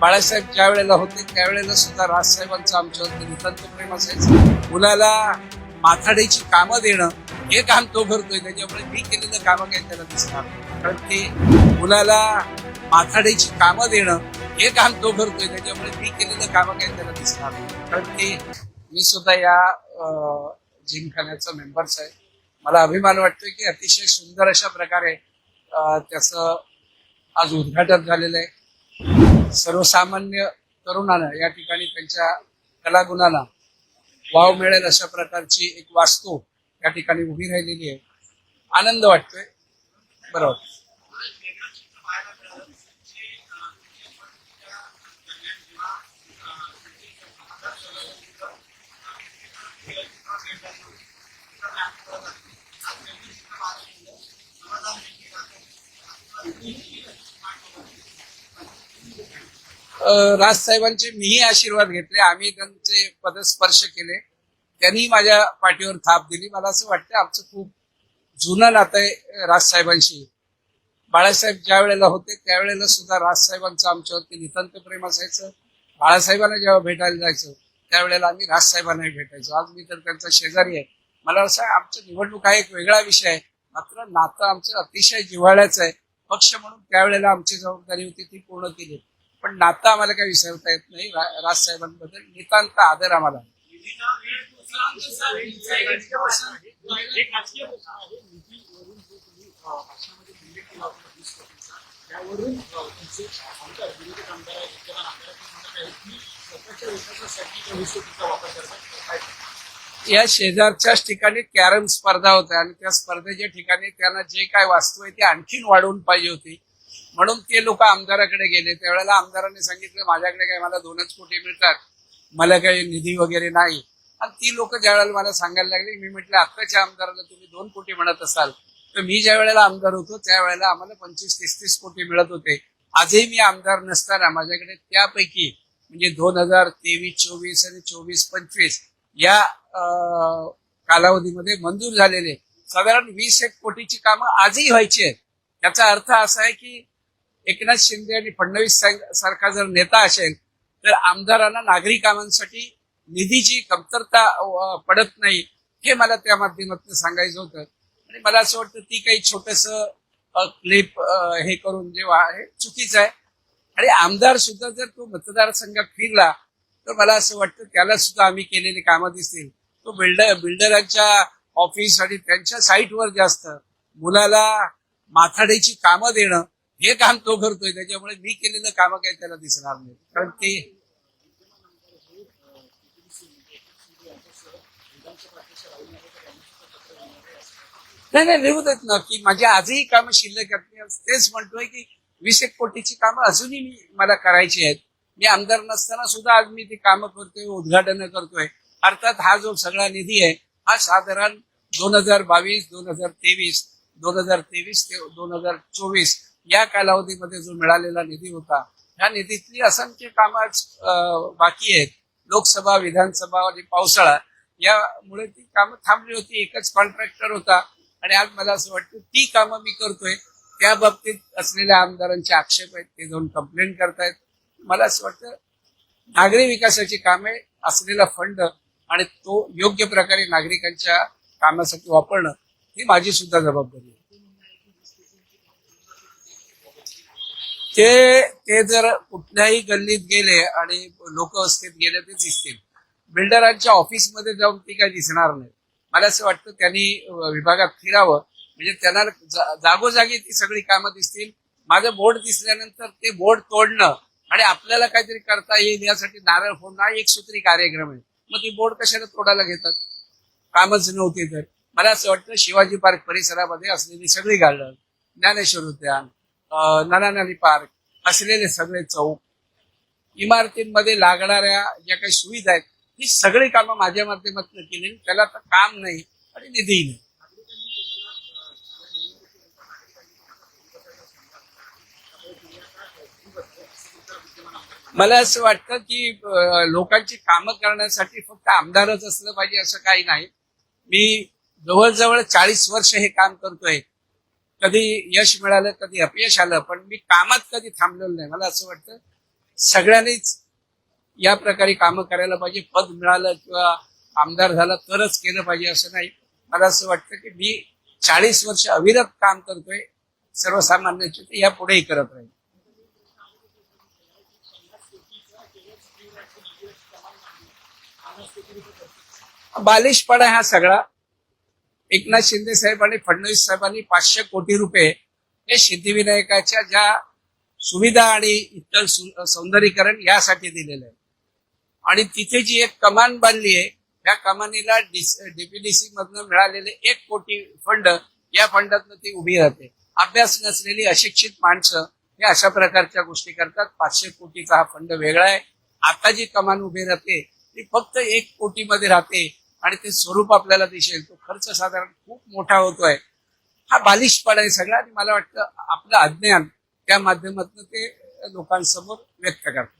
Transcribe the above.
बाळासाहेब ज्या वेळेला होते त्यावेळेला सुद्धा राजसाहेबांचं आमच्यावरती नितांत प्रेम असायचं. मुलाला माथाडीची कामं देणं हे काम तो करतोय त्याच्यामुळे मी केलेलं कामं काही त्याला दिसणार कारण ते मुलाला माथाडीची कामं देणं हे काम तो करतोय त्याच्यामुळे मी केलेलं कामं काही त्याला दिसणार कारण ते मी सुद्धा या जिमखान्याचा मेंबर्स आहे. मला अभिमान वाटतोय की अतिशय सुंदर अशा प्रकारे त्याचं आज उद्घाटन झालेलं आहे. सर्वसामान्य तरुणांना या ठिकाणी त्यांच्या कलागुणाला वाव मिळेल अशा प्रकारची एक वास्तू या ठिकाणी उभी राहिलेली आहे. आनंद वाटतोय. बरोबर राजसाहेबांचे मीही आशीर्वाद घेतले. आम्ही त्यांचे पदस्पर्श केले. त्यांनी माझ्या पाठीवर थाप दिली. मला असं वाटतं आमचं खूप जुनं नातं आहे राजसाहेबांशी बाळासाहेब ज्या वेळेला होते त्यावेळेला सुद्धा राजसाहेबांचं आमच्यावरती नितांत प्रेम असायचं. बाळासाहेबांना जेव्हा भेटायला जायचं त्यावेळेला आम्ही राजसाहेबांनाही भेटायचो. आज मी तर त्यांचा शेजारी आहे. मला असं आहे, आमचं निवडणूक हा एक वेगळा विषय आहे. मात्र नातं आमचं अतिशय जिव्हाळ्याचं आहे. पक्ष म्हणून त्यावेळेला आमची जबाबदारी होती ती पूर्ण केली पण नातं आम्हाला काही विसरता येत नाही राज राजसाहेबांबद्दल नितांत आदर आम्हाला त्यावरून या शेजारच्याच ठिकाणी कॅरम स्पर्धा होत्या आणि त्या स्पर्धेच्या ठिकाणी त्यांना जे काय वास्तू आहे ते आणखीन वाढवून पाहिजे होती. म्हणून ते लोक आमदाराकडे गेले. त्यावेळेला आमदारांनी सांगितलं माझ्याकडे काय मला दोनच कोटी मिळतात. मला काही निधी वगैरे नाही. आणि ती लोक ज्या वेळेला मला सांगायला लागली मी म्हटलं आत्ताच्या आमदाराला तुम्ही दोन कोटी म्हणत असाल. तर मी ज्या वेळेला आमदार होतो त्यावेळेला आम्हाला पंचवीस तीस तीस कोटी मिळत होते. आजही मी आमदार नसताना माझ्याकडे त्यापैकी म्हणजे दोन हजार तेवीस चोवीस आणि चोवीस पंचवीस या कालावधीमध्ये मंजूर झालेले साधारण वीस एक कोटीची कामं आजही व्हायची आहेत. याचा अर्थ असा आहे की एकनाथ शिंदे आणि फडणवीस सारखा जर नेता असेल तर आमदारांना नागरी कामांसाठी निधीची कमतरता पडत नाही हे मला त्या माध्यमातून सांगायचं होतं. आणि मला असं वाटतं ती काही छोटस क्लिप हे करून जेव्हा आहे चुकीचं आहे. आणि आमदार सुद्धा जर तो मतदारसंघात फिरला तर मला असं वाटतं त्याला सुद्धा आम्ही केलेली कामं दिसतील. तो बिल्डर बिल्डरांच्या ऑफिस आणि त्यांच्या साईटवर जास्त मुलाला माथाडीची कामं देणं हे काम तो करतोय. त्याच्यामुळे मी केलेलं कामं काही त्याला दिसणार नाही. कारण ते नाही नाही लिहू देत ना की माझी आजही कामं शिल्लक आहेत. मी तेच म्हणतोय की वीस एक कोटीची कामं अजूनही मी मला करायची आहेत. मी आमदार नसताना सुद्धा आज मी ती कामं करतोय उद्घाटन करतोय. अर्थात हा जो सगळा निधी आहे हा साधारण दोन हजार बावीस दोन हजार तेवीस दोन हजार तेवीस ते दोन हजार चोवीस या कालावधीमध्ये जो मिळालेला निधी होता ह्या निधीतली असंख्य कामं बाकी आहेत. लोकसभा विधानसभा आणि पावसाळा यामुळे ती कामं थांबली होती एकच कॉन्ट्रॅक्टर होता. आणि आज मला असं वाटतं ती कामं मी करतोय. त्या बाबतीत असलेल्या आमदारांचे आक्षेप आहेत ते जाऊन कंप्लेंट करतायत. मला असं वाटतं नागरी विकासाची कामे असलेला फंड आणि तो योग्य प्रकारे नागरिकांच्या कामासाठी वापरणं ही माझी सुद्धा जबाबदारी आहे. ते ते जर कुठल्याही गल्लीत गेले आणि लोकवस्तीत गेले ते दिसतील. बिल्डरांच्या ऑफिसमध्ये जाऊन ती काही दिसणार नाही. मला असं वाटतं त्यांनी विभागात फिरावं. म्हणजे त्यांना जागोजागी ती सगळी कामं दिसतील. माझं बोर्ड दिसल्यानंतर ते बोर्ड तोडणं आणि आपल्याला काहीतरी करता येईल यासाठी नारळ फोडणं एक सूत्री कार्यक्रम आहे. मग ती बोर्ड कशाला तोडायला घेतात? कामच नव्हते तर. मला असं वाटतं शिवाजी पार्क परिसरामध्ये असलेली सगळी गार्डन ज्ञानेश्वर उद्यान अं, नानानानी पार्क असलेले सगळे चौक इमारतींमध्ये लागणाऱ्या ज्या काही सुविधा आहेत ही सगळी कामं माझ्या माध्यमातून केली त्याला तर काम नाही आणि निधी नाही. मला असं वाटतं की लोकांची कामं करण्यासाठी फक्त आमदारच असलं पाहिजे असं काही नाही. मी जवळजवळ चाळीस वर्ष हे काम करतोय. कधी यश मिळालं कधी अपयश आलं पण मी कामात कधी थांबलेलो नाही. मला असं वाटतं सगळ्यांनीच या प्रकारे कामं करायला पाहिजे. पद मिळालं किंवा आमदार झाला तरच केलं पाहिजे असं नाही. मला असं वाटतं की मी चाळीस वर्ष अविरत काम करतोय. सर्वसामान्यांचे ते या पुढेही करत राहील. बालिशपणा हा सगळा. एकनाथ शिंदे साहेब आणि फडणवीस साहेबांनी पाचशे कोटी रुपये हे सिद्धिविनायकाच्या ज्या सुविधा आणि इतर सौंदर्यीकरण यासाठी दिलेलं आहे. आणि तिथे जी एक कमान बांधली आहे त्या कमानीला डीपीडीसी मधनं मिळालेले एक कोटी फंड या फंडातनं ती उभी राहते. अभ्यास नसलेली अशिक्षित माणसं हे अशा प्रकारच्या गोष्टी करतात. पाचशे कोटीचा हा फंड वेगळा आहे. आता जी कमान उभी राहते ती फक्त एक कोटीमध्ये राहते आणि ते स्वरूप आपल्याला दिसेल. तो खर्च साधारण खूप मोठा होतोय. हा बालिशपणा आहे सगळा. आणि मला वाटतं आपलं अज्ञान त्या माध्यमातून ते लोकांसमोर व्यक्त करतात